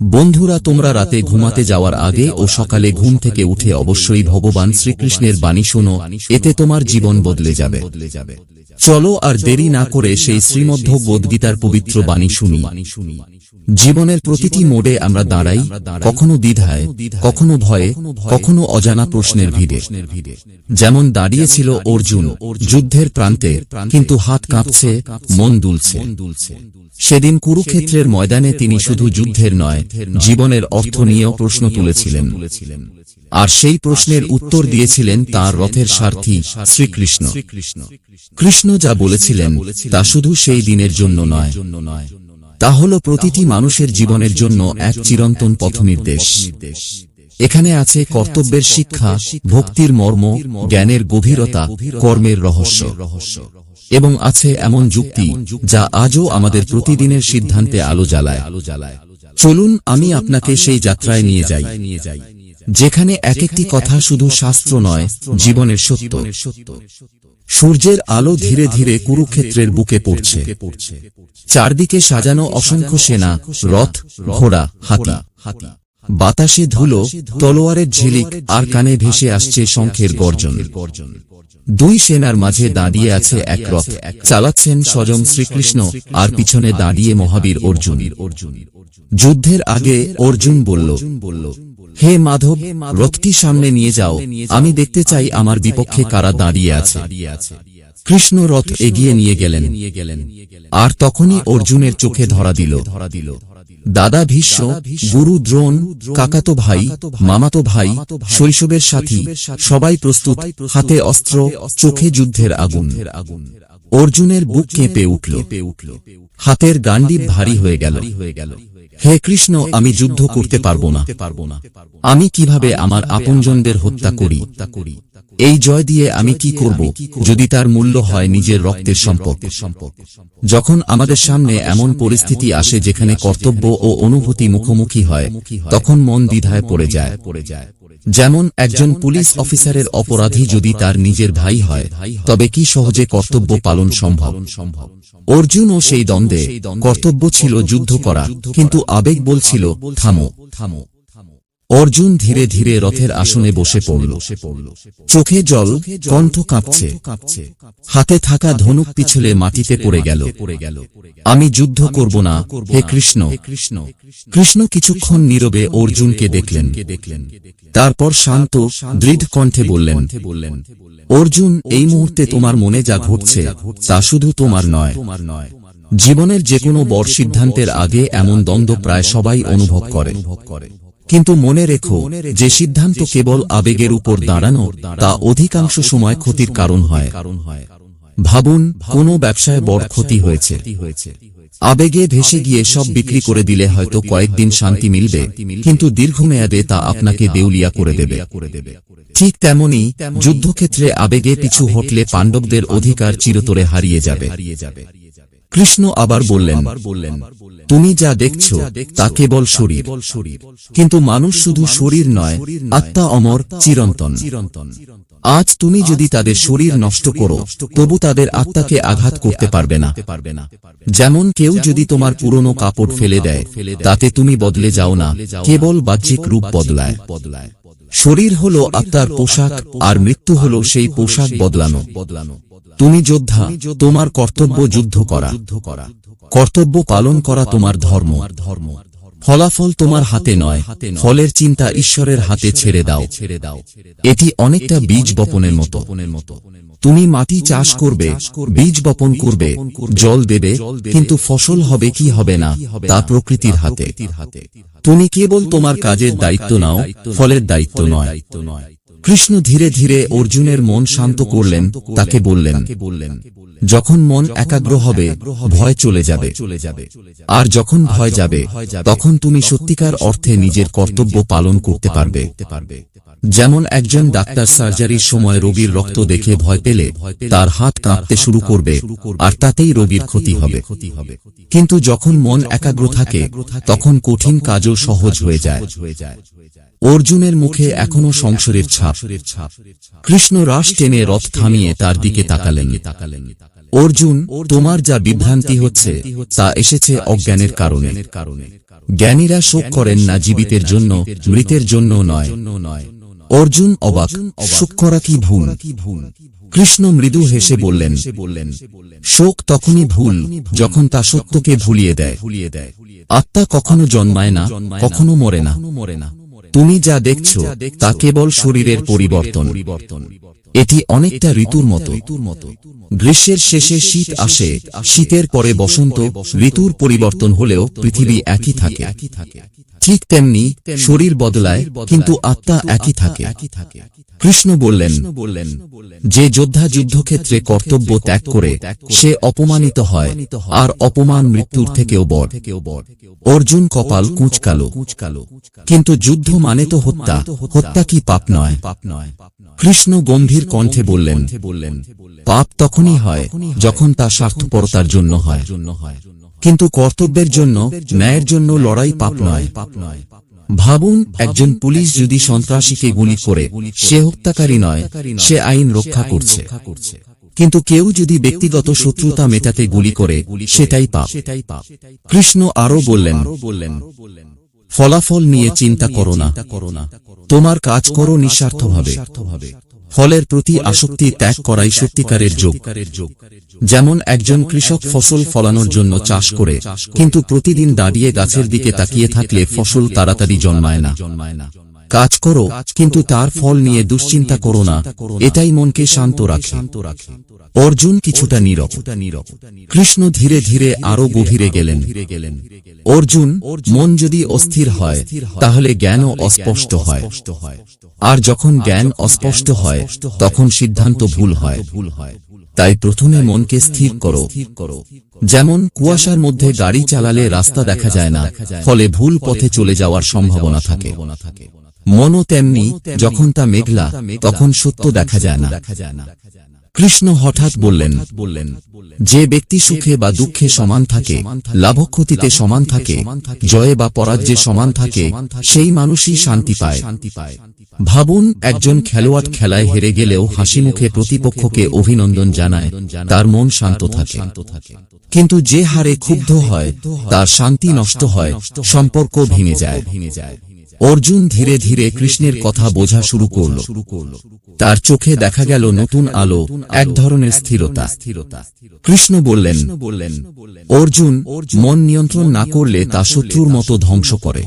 বন্ধুরা, তোমরা রাতে ঘুমাতে যাওয়ার আগে ও সকালে ঘুম থেকে উঠে অবশ্যই ভগবান শ্রীকৃষ্ণের বাণী শোনো, এতে তোমার জীবন বদলে যাবে। চলো আর দেরি না করে সেই শ্রীমদ্ভগবদ্গীতার পবিত্র বাণী শুনি। জীবনের প্রতিটি মোড়ে আমরা দাঁড়াই কখনো দ্বিধায় কখনো ভয়ে কখনো অজানা প্রশ্নের ভিড়ে। যেমন দাঁড়িয়েছিল অর্জুন যুদ্ধের প্রান্তে কিন্তু হাত কাঁপছে মন দুলছে। সেদিন কুরুক্ষেত্রের ময়দানে তিনি শুধু যুদ্ধের নয় জীবনের অর্থ নিয়েও প্রশ্ন তুলেছিলেন। আর সেই প্রশ্নের উত্তর দিয়েছিলেন তার রথের সারথি শ্রীকৃষ্ণ। কৃষ্ণ যা বলেছিলেন তা শুধু সেই দিনের জন্য নয়। তা হল প্রতিটি মানুষের জীবনের জন্য এক চিরন্তন পথনির্দেশ। এখানে আছে কর্তব্যের শিক্ষা ভক্তির মর্ম জ্ঞানের গভীরতা কর্মের রহস্য। এবং আছে এমন যুক্তি যা আজও আমাদের প্রতিদিনের সিদ্ধান্তে আলো জ্বালায়। চলুন আমি আপনাকে সেই যাত্রায় নিয়ে যাই। যেখানে এক একটি কথা শুধু শাস্ত্র নয় জীবনের সত্য। সূর্যের আলো ধীরে ধীরে কুরুক্ষেত্রের বুকে পড়ছে। চারদিকে সাজানো অসংখ্য সেনা, রথ, ঘোড়া, হাতি। হাতি বাতাসে ধুলো, তলোয়ারের ঝিলিক আর কানে ভেসে আসছে শঙ্খের গর্জন। দুই সেনার মাঝে দাঁড়িয়ে আছে এক রথ। চালাচ্ছেন স্বয়ং শ্রীকৃষ্ণ আর পিছনে দাঁড়িয়ে মহাবীর অর্জুন। যুদ্ধের আগে অর্জুন বলল হে মাধব, রথটি সামনে নিয়ে যাও। আমি দেখতে চাই আমার বিপক্ষে কারা দাঁড়িয়ে আছে। কৃষ্ণ রথ এগিয়ে নিয়ে গেলেন। আর তখনই অর্জুনের চোখে ধরা দিল। দাদা ভীষ্ম, গুরু দ্রোণ, কাকাতো ভাই, মামাতো ভাই, শৈশবের সাথী, সবাই প্রস্তুত, হাতে অস্ত্র, চোখে যুদ্ধের আগুন। অর্জুনের বুক কেঁপে উঠল। হাতের গান্ডিব ভারী হয়ে গেল। হে কৃষ্ণ আমি যুদ্ধ করতে পারব না। আমি কীভাবে আমার আপনজনদের হত্যা করি? এই জয় দিয়ে আমি কি করব? যদি তার মূল্য হয় নিজের রক্তের সম্পর্ক যখন আমাদের সামনে এমন পরিস্থিতি আসে যেখানে কর্তব্য ও অনুভূতি মুখোমুখি হয় তখন মন দ্বিধায় পড়ে যায়। যেমন একজন পুলিশ অফিসারের অপরাধী যদি তার নিজের ভাই হয় তবে কি সহজে কর্তব্য পালন সম্ভব? ও সেই দ্বন্দ্বে কর্তব্য ছিল যুদ্ধ করা কিন্তু আবেগ বলছিল থামো। থামো। অর্জুন ধীরে ধীরে রথের আসনে বসে পড়ল। চোখে জল, কণ্ঠ কাঁপছে। হাতে থাকা ধনুক পিছলে মাটিতে পড়ে গেল। আমি যুদ্ধ করব না, হে কৃষ্ণ। কৃষ্ণ কিছুক্ষণ নীরবে অর্জুনকে দেখলেন। তারপর শান্ত, দৃঢ় কণ্ঠে বললেন, অর্জুন, এই মুহূর্তে তোমার মনে যা ঘটছে, তা শুধু তোমার নয়। জীবনের যে কোনো বড় সিদ্ধান্তের আগে এমন দ্বন্দ্ব প্রায় সবাই অনুভব করে। কিন্তু মনে রেখো, যে সিদ্ধান্ত কেবল আবেগের উপর দাঁড়ানো, তা অধিকাংশ সময় ক্ষতির কারণ হয়। ভাবুন, কোন ব্যবসায় বড় ক্ষতি হয়েছে। আবেগে ভেসে গিয়ে সব বিক্রি করে দিলে হয়তো কয়েকদিন শান্তি মিলবে, কিন্তু দীর্ঘমেয়াদে তা আপনাকে দেউলিয়া করে দেবে। ঠিক তেমনি, যুদ্ধক্ষেত্রে আবেগে পিছু হটলে পাণ্ডবদের অধিকার চিরতরে হারিয়ে যাবে। কৃষ্ণ আবার বললেন, তুমি যা দেখছ, তা কেবল শরীর। কিন্তু মানুষ শুধু শরীর নয়, আত্মা অমর, চিরন্তন। আজ তুমি যদি তাদের শরীর নষ্ট করো, তবু তাদের আত্মাকে আঘাত করতে পারবে না। যেমন কেউ যদি তোমার পুরনো কাপড় ফেলে দেয়, তাতে তুমি বদলে যাও না, কেবল বাহ্যিক রূপ বদলায়। শরীর হল আত্মার পোশাক, আর মৃত্যু হল সেই পোশাক বদলানো। তুমি যোদ্ধা, তোমার কর্তব্য যুদ্ধ করা। কর্তব্য পালন করা তোমার ধর্ম। ধর্ম ফলাফল তোমার হাতে নয়, ফলের চিন্তা ঈশ্বরের হাতে ছেড়ে দাও ছেড়ে দাও। এটি অনেকটা বীজ বপনের মতো। তুমি মাটি চাষ করবে, বীজ বপন করবে, জল দেবে, কিন্তু ফসল হবে কি হবে না, তা প্রকৃতির হাতে। তুমি কেবল তোমার কাজের দায়িত্ব নাও, ফলের দায়িত্ব নয়। কৃষ্ণ ধীরে ধীরে অর্জুনের মন শান্ত করলেন, তাকে বললেন, যখন মন একাগ্র হবে, ভয় চলে যাবে। আর যখন ভয় যাবে, তখন তুমি সত্যিকার অর্থে নিজের কর্তব্য পালন করতে পারবে। যেমন একজন ডাক্তার সার্জারির সময় রোগীর রক্ত দেখে ভয় পেলে, তার হাত কাঁপতে শুরু করবে, আর তাতেই রোগীর ক্ষতি হবে। কিন্তু যখন মন একাগ্র থাকে, তখন কঠিন কাজও সহজ হয়ে যায়। অর্জুনের মুখে এখনও সংসারের ছাপ। কৃষ্ণ রাস টেনে রথ থামিয়ে তার দিকে তাকালেন। অর্জুন, তোমার যা বিভ্রান্তি হচ্ছে, তা এসেছে অজ্ঞানের কারণে। জ্ঞানীরা শোক করেন না জীবিতের জন্য, মৃতের জন্য নয়। অর্জুন অবাক শোক করা কি ভুল? কৃষ্ণ মৃদু হেসে বললেন, শোক তখনই ভুল যখন তা সত্যকে ভুলিয়ে দেয়। আত্মা কখনো জন্মায় না, কখনো মরে না। তুমি যা দেখছ তা কেবল শরীরের পরিবর্তন। এটি অনেকটা ঋতুর মতো। গ্রীষ্মের শেষে শীত আসে শীতের পরে বসন্ত ঋতুর পরিবর্তন হলেও পৃথিবী একই থাকে। ঠিক তেমনি শরীর বদলায় কিন্তু আত্মা একই থাকে। কৃষ্ণ বললেন যে যোদ্ধা যুদ্ধক্ষেত্রে কর্তব্য ত্যাগ করে সে অপমানিত হয়। আর অপমান মৃত্যুর থেকেও বড়। অর্জুন কপাল কুঁচকালো। কিন্তু যুদ্ধ মানে তো হত্যা। হত্যা। কি পাপ নয়? কৃষ্ণ গম্ভীর কণ্ঠে বললেন, পাপ তখনই হয় যখন তা স্বার্থপরতার জন্য হয়। কিন্তু কর্তব্যের জন্য, ন্যায়ের জন্য লড়াই পাপ নয়। ভাবুন, একজন পুলিশ যদি সন্ত্রাসীকে গুলি করে, সে হত্যাকারী নয়, সে আইন রক্ষা করছে। কিন্তু কেউ যদি ব্যক্তিগত শত্রুতা মেটাতে গুলি করে, সেটাই পাপ। কৃষ্ণ আরও বললেন, ফলাফল নিয়ে চিন্তা করো না। তোমার কাজ করো নিঃস্বার্থভাবে। ফলের প্রতি আসক্তি ত্যাগ করাই সত্যিকারের যোগ। যেমন একজন কৃষক ফসল ফলানোর জন্য চাষ করে, কিন্তু প্রতিদিন দাঁড়িয়ে গাছের দিকে তাকিয়ে থাকলে ফসল তাড়াতাড়ি জন্মায় না। কাজ করো, কিন্তু তার ফল নিয়ে দুশ্চিন্তা করো না। এটাই মনকে শান্ত রাখে। অর্জুন কিছুটা নীরব। কৃষ্ণ ধীরে ধীরে আরও গভীরে গেলেন। অর্জুন, মন যদি অস্থির হয়, তাহলে জ্ঞানও অস্পষ্ট হয়। আর যখন জ্ঞান অস্পষ্ট হয়, তখন সিদ্ধান্ত ভুল হয়। তাই প্রথমে মনকে স্থির করো। যেমন কুয়াশার মধ্যে গাড়ি চালালে রাস্তা দেখা যায় না, ফলে ভুল পথে চলে যাওয়ার সম্ভাবনা থাকে। মনও তেমনি যখন তা মেঘলা তখন সত্য দেখা যায় না। কৃষ্ণ হঠাৎ বললেন বললেন যে ব্যক্তি সুখে বা দুঃখে সমান থাকে লাভক্ষতিতে সমান থাকে জয়ে বা পরাজ্যে সমান থাকে সেই মানুষই শান্তি পায়। ভাবুন একজন খেলোয়াড় খেলায় হেরে গেলেও হাসি মুখে প্রতিপক্ষকে অভিনন্দন জানায় তার মন শান্ত থাকে। কিন্তু যে হারে ক্ষুব্ধ হয় তার শান্তি নষ্ট হয় সম্পর্ক ভেঙে যায়। ভেঙে যায়। অর্জুন ধীরে ধীরে কৃষ্ণের কথা বোঝা শুরু করল। তার চোখে দেখা গেল নতুন আলো, এক ধরনের স্থিরতা। কৃষ্ণ বললেন, অর্জুন, মন নিয়ন্ত্রণ না করলে তা শত্রুর মতো ধ্বংস করে।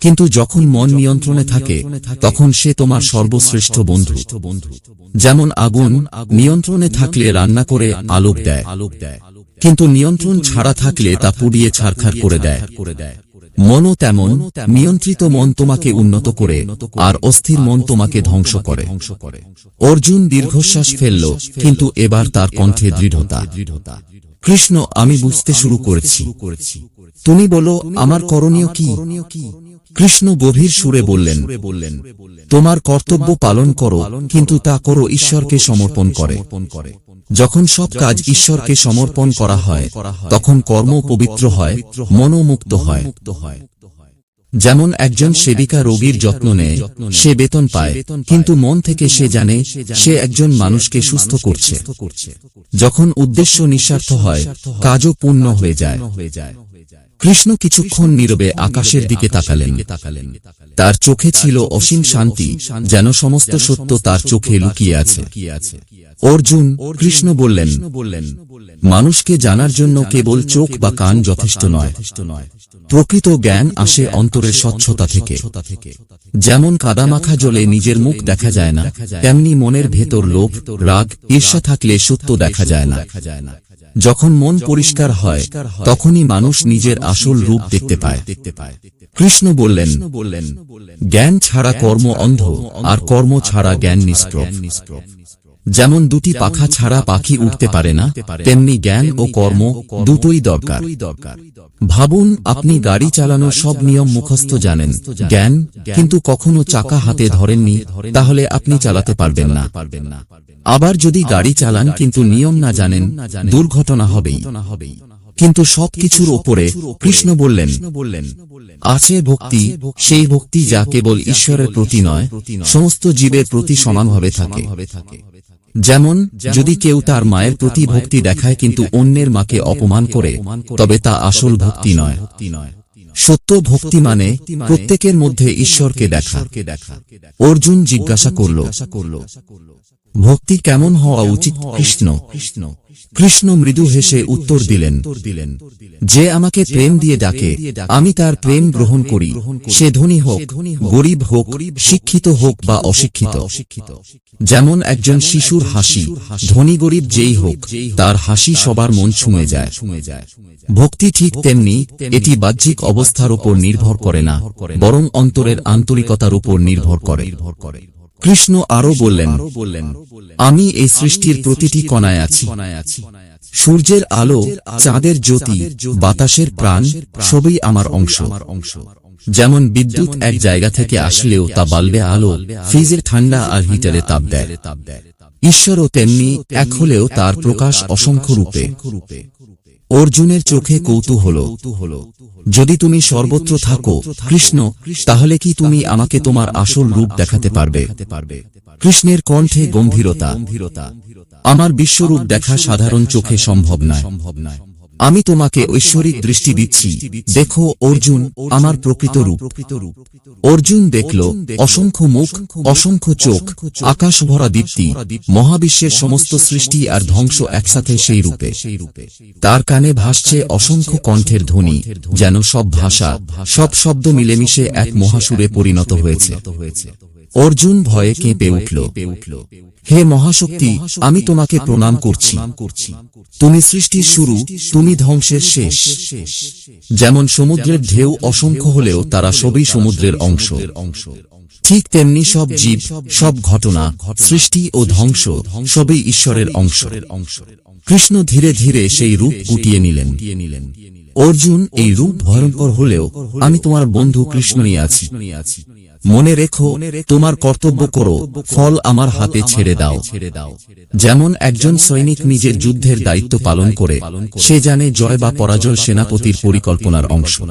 কিন্তু যখন মন নিয়ন্ত্রণে থাকে, তখন সে তোমার সর্বশ্রেষ্ঠ বন্ধু। যেমন আগুন নিয়ন্ত্রণে থাকলে রান্না করে আলোক দেয়, কিন্তু নিয়ন্ত্রণ ছাড়া থাকলে তা পুড়িয়ে ছারখার করে দেয়। মনও তেমন, নিয়ন্ত্রিত মন তোমাকে উন্নত করে আর অস্থির মন তোমাকে ধ্বংস করে। অর্জুন দীর্ঘশ্বাস ফেলল, কিন্তু এবার তার কণ্ঠে দৃঢ়তা। কৃষ্ণ আমি বুঝতে শুরু করেছি। তুমি বলো আমার করণীয় কি? কৃষ্ণ গভীর সুরে বললেন তোমার কর্তব্য পালন করো কিন্তু তা করো ঈশ্বরকে সমর্পণ করে। যখন সব কাজ ঈশ্বরকে সমর্পণ করা হয় তখন কর্ম পবিত্র হয় মনোমুক্ত হয়। যেমন একজন সেবিকা রোগীর যত্ন নেয় সে বেতন পায় কিন্তু মন থেকে সে জানে সে একজন মানুষকে সুস্থ করছে। যখন উদ্দেশ্য নিঃস্বার্থ হয় কাজও পূর্ণ হয়ে যায়। কৃষ্ণ কিছুক্ষণ নীরবে আকাশের দিকে তাকালেন। তার চোখে ছিল অসীম শান্তি যেন সমস্ত সত্য তার চোখে লুকিয়ে আছে। অর্জুন কৃষ্ণ বললেন মানুষকে জানার জন্য কেবল চোখ বা কান যথেষ্ট নয়। প্রকৃত জ্ঞান আসে অন্তরের স্বচ্ছতা থেকে। যেমন কাদামাখা জলে নিজের মুখ দেখা যায় না তেমনি মনের ভেতর লোভ রাগ ঈর্ষা থাকলে সত্য দেখা যায় না। যখন মন পরিষ্কার হয়, তখনই মানুষ নিজের আসল রূপ দেখতে পায়। কৃষ্ণ বললেন, জ্ঞান ছাড়া কর্ম অন্ধ, আর কর্ম ছাড়া জ্ঞান নিষ্প্রভ। যেমন দুটি পাখা ছাড়া পাখি উঠতে পারে না, তেমনি জ্ঞান ও কর্ম দুটোই দরকার। ভাবুন, আপনি গাড়ি চালানোর সব নিয়ম মুখস্থ জানেন, জ্ঞান কিন্তু কখনো চাকা হাতে ধরেননি, তাহলে আপনি চালাতে পারবেন না। আবার যদি গাড়ি চালান কিন্তু নিয়ম না জানেন, দুর্ঘটনা হবেই। কিন্তু সবকিছুর ওপরে কৃষ্ণ বললেন, আছে ভক্তি, সেই ভক্তি যা কেবল ঈশ্বরের প্রতি নয়, সমস্ত জীবের প্রতি সমানভাবে থাকে। যেমন যদি কেউ তার মায়ের প্রতি ভক্তি দেখায় কিন্তু অন্যের মাকে অপমান করে তবে তা আসল ভক্তি নয়। সত্য ভক্তি মানে প্রত্যেকের মধ্যে ঈশ্বরকে দেখা। অর্জুন জিজ্ঞাসা করল। ভক্তি কেমন হওয়া উচিত কৃষ্ণ? কৃষ্ণ কৃষ্ণ মৃদু হেসে উত্তর দিলেন, যে আমাকে প্রেম দিয়ে ডাকে, আমি তার প্রেম গ্রহণ করি। সে ধনী হোক, গরিব হোক, শিক্ষিত হোক বা অশিক্ষিত। যেমন একজন শিশুর হাসি, ধনী গরিব যেই হোক, তার হাসি সবার মন ছুঁয়ে যায়। ভক্তি ঠিক তেমনি, এটি বাহ্যিক অবস্থার উপর নির্ভর করে না, বরং অন্তরের আন্তরিকতার উপর নির্ভর করে। কৃষ্ণ আরও বললেন, আমি এই সৃষ্টির প্রতিটি কণায় আছি। সূর্যের আলো, চাঁদের জ্যোতি, বাতাসের প্রাণ, সবই আমার অংশ। যেমন বিদ্যুৎ এক জায়গা থেকে আসলেও তা বাল্বে আলো, ফ্রিজের ঠান্ডা আর হিটারে তাপ দেয়। ঈশ্বরও তেমনি এক হলেও তার প্রকাশ অসংখ্য রূপে। অর্জুনের চোখে কৌতূহল। যদি তুমি সর্বত্র থাকো, কৃষ্ণ, তাহলে কি তুমি আমাকে তোমার আসল রূপ দেখাতে পারবে? কৃষ্ণের কণ্ঠে গম্ভীরতা। আমার বিশ্বরূপ দেখা সাধারণ চোখে সম্ভব নয়। আমি তোমাকে ঐশ্বরিক দৃষ্টি দিচ্ছি। দেখো, অর্জুন আমার প্রকৃত রূপ। অর্জুন দেখল, অসংখ্য মুখ, অসংখ্য চোখ, আকাশ ভরা দীপ্তি, মহাবিশ্বের সমস্ত সৃষ্টি আর ধ্বংস একসাথে সেই রূপে। তার কানে ভাসছে অসংখ্য কণ্ঠের ধ্বনি, যেন সব ভাষা, সব শব্দ মিলেমিশে এক মহাসুরে পরিণত হয়েছে। অর্জুন ভয়ে কেঁপে উঠল। হে মহাশক্তি, আমি তোমাকে প্রণাম করছি। তুমি সৃষ্টির শুরু, তুমি ধ্বংসের শেষ। যেমন সমুদ্রের ঢেউ অসংখ্য হলেও তারা সবই সমুদ্রের অংশ। ঠিক তেমনি সব জীব, সব ঘটনা, সৃষ্টি ও ধ্বংস সবই ঈশ্বরের অংশ। কৃষ্ণ ধীরে ধীরে সেই রূপ গুটিয়ে নিলেন। অর্জুন এই রূপ ভয়ঙ্কর হলেও আমি তোমার বন্ধু কৃষ্ণই আছি। মনে রেখো, তোমার কর্তব্য করো, ফল আমার হাতে ছেড়ে দাও। যেমন একজন সৈনিক নিজের যুদ্ধের দায়িত্ব পালন করে, সে জানে জয় বা পরাজয় সেনাপতির পরিকল্পনার অংশ।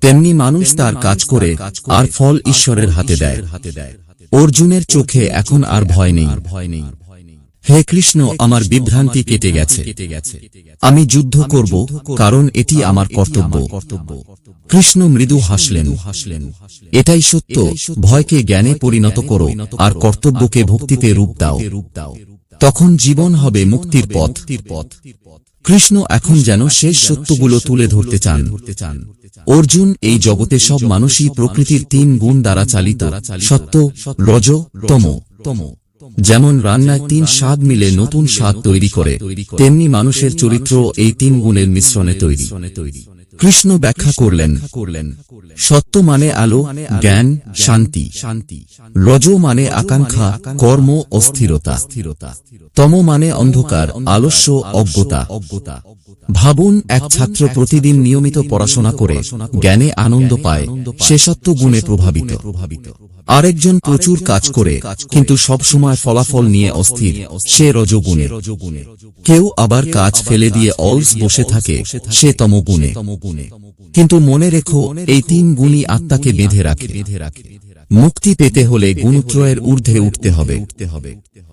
তেমনি মানুষ তার কাজ করে, আর ফল ঈশ্বরের হাতে দেয়। অর্জুনের চোখে এখন আর ভয় নেই। হে কৃষ্ণ, আমার বিভ্রান্তি কেটে গেছে। আমি যুদ্ধ করব, কারণ এটি আমার কর্তব্য। কৃষ্ণ মৃদু হাসলেন। এটাই সত্য, ভয়কে জ্ঞানে পরিণত করো, আর কর্তব্যকে ভক্তিতে রূপ দাও। তখন জীবন হবে মুক্তির পথ। কৃষ্ণ এখন যেন শেষ সত্যগুলো তুলে ধরতে চান। অর্জুন এই জগতে সব মানুষই প্রকৃতির তিন গুণ দ্বারা চালিত। সত্য, রজ, তম। তম যেমন রান্নায় তিন স্বাদ মিলে নতুন স্বাদ তৈরি করে, তেমনি মানুষের চরিত্র এই তিন গুণের মিশ্রণে তৈরি। কৃষ্ণ ব্যাখ্যা করলেন, সত্য মানে আলো, জ্ঞান, শান্তি। শান্তি রজ মানে আকাঙ্ক্ষা, কর্ম, অস্থিরতা। স্থিরতা তম মানে অন্ধকার, আলস্য, অজ্ঞতা। অজ্ঞতা ভাবুন, এক ছাত্র প্রতিদিন নিয়মিত পড়াশোনা করে জ্ঞানে আনন্দ পায় সত্য গুণে প্রভাবিত। আরেকজন প্রচুর কাজ করে কিন্তু সব সময় ফলাফল নিয়ে অস্থির। সে রজগুণে। কেউ আবার কাজ ফেলে দিয়ে অলস বসে থাকে সে তমগুণে। কিন্তু মনে রেখো এই তিন গুণই আত্মাকে বেঁধে রাখে। মুক্তি পেতে হলে গুণত্রয়ের ঊর্ধ্বে উঠতে হবে।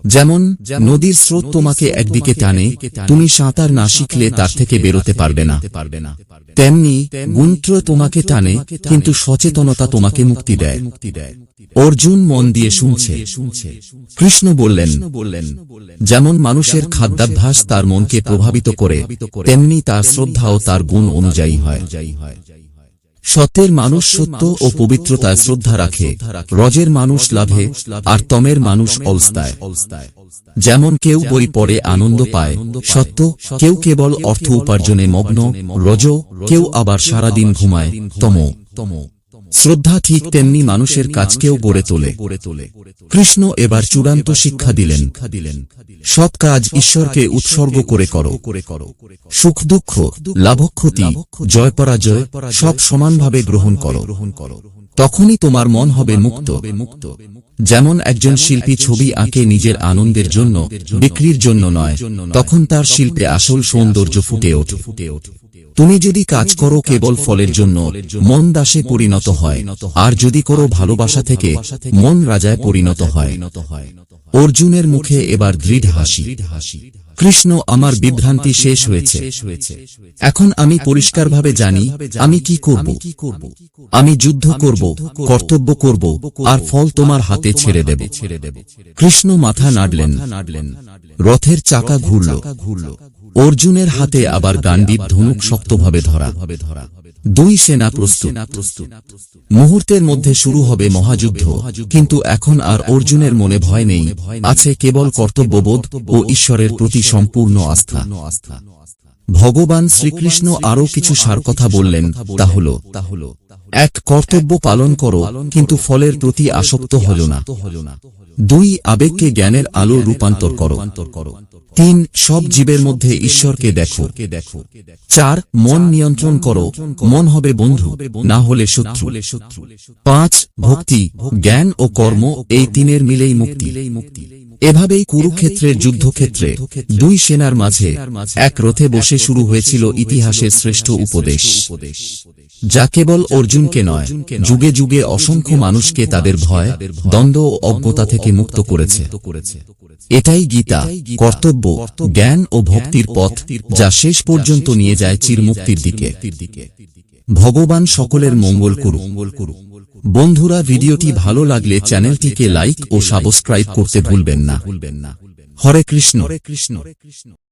যেমন, নদীর স্রোত তোমাকে একদিকে টানে, তুমি সাঁতার না শিখলে তার থেকে বেরোতে পারবে না। তেমনি গুণত্র তোমাকে টানে, কিন্তু সচেতনতা তোমাকে মুক্তি দেয়। অর্জুন মন দিয়ে শুনছে। কৃষ্ণ বললেন, যেমন মানুষের খাদ্যাভ্যাস তার মনকে প্রভাবিত করে, তেমনি তার শ্রদ্ধাও তার গুণ অনুযায়ী হয়। সত্যের মানুষ সত্য ও পবিত্রতায় শ্রদ্ধা রাখে। রজের মানুষ লাভে আর তমের মানুষ অলস্তায়। যেমন কেউ বই পড়ে আনন্দ পায় সত্য কেউ কেবল অর্থ উপার্জনে মগ্ন রজ কেউ আবার সারাদিন ঘুমায় তম তম শ্রদ্ধা ঠিক তেমনি মানুষের কাজকেও গড়ে তোলে। কৃষ্ণ এবার চূড়ান্ত শিক্ষা দিলেন। সব কাজ ঈশ্বরকে উৎসর্গ করে করো। সুখ দুঃখ লাভক্ষতি জয় পরাজয় সব সমানভাবে গ্রহণ করো। তখনই তোমার মন হবে মুক্ত। যেমন একজন শিল্পী ছবি আঁকে নিজের আনন্দের জন্য বিক্রির জন্য নয় তখন তার শিল্পে আসল সৌন্দর্য ফুটে ওঠে। তুমি যদি কাজ করো কেবল ফলের জন্য মন দাসে পরিণত হয়। আর যদি করো ভালোবাসা থেকে মন রাজায় পরিণত হয়। অর্জুনের মুখে এবার দৃঢ় হাসি। কৃষ্ণ আমার বিভ্রান্তি শেষ হয়েছে। এখন আমি পরিষ্কারভাবে জানি আমি কি করব। আমি যুদ্ধ করব, কর্তব্য করব, আর ফল তোমার হাতে ছেড়ে দেব। কৃষ্ণ মাথা নাড়লেন। রথের চাকা ঘুরল। অর্জুনের হাতে আবার গান্ডীব ধনুক শক্তভাবে ধরা। দুই সেনা প্রস্তুত। মুহূর্তের মধ্যে শুরু হবে মহাযুদ্ধ, কিন্তু এখন আর অর্জুনের মনে ভয় নেই। আছে কেবল কর্তব্যবোধ ও ঈশ্বরের প্রতি সম্পূর্ণ আস্থা। ভগবান শ্রীকৃষ্ণ আরও কিছু সার কথা বললেন, তা হল এক কর্তব্য পালন করো, কিন্তু ফলের প্রতি আসক্ত হল না। দুই, আবেগকে জ্ঞানের আলো রূপান্তর করো। তিন, সব জীবের মধ্যে ঈশ্বরকে দেখো। চার, মন নিয়ন্ত্রণ করো। মন হবে বন্ধু, না হলে শত্রু। পাঁচ, ভক্তি, জ্ঞান ও কর্ম, এই তিনের মিলেই মুক্তি। এভাবেই কুরুক্ষেত্রের যুদ্ধক্ষেত্রে, দুই সেনার মাঝে এক রথে বসে শুরু হয়েছিল ইতিহাসের শ্রেষ্ঠ উপদেশ। যা কেবল অর্জুনকে নয়, যুগে যুগে অসংখ্য মানুষকে তাদের ভয়, দ্বন্দ্ব ও অজ্ঞতা থেকে মুক্ত করেছে। এটাই গীতা, কর্তব্য, জ্ঞান ও ভক্তির পথ, যা শেষ পর্যন্ত নিয়ে যায় চিরমুক্তির দিকে। ভগবান সকলের মঙ্গল করুক। বন্ধুরা, ভিডিওটি ভালো লাগলে চ্যানেলটিকে লাইক ও সাবস্ক্রাইব করতে ভুলবেন না। হরে কৃষ্ণ।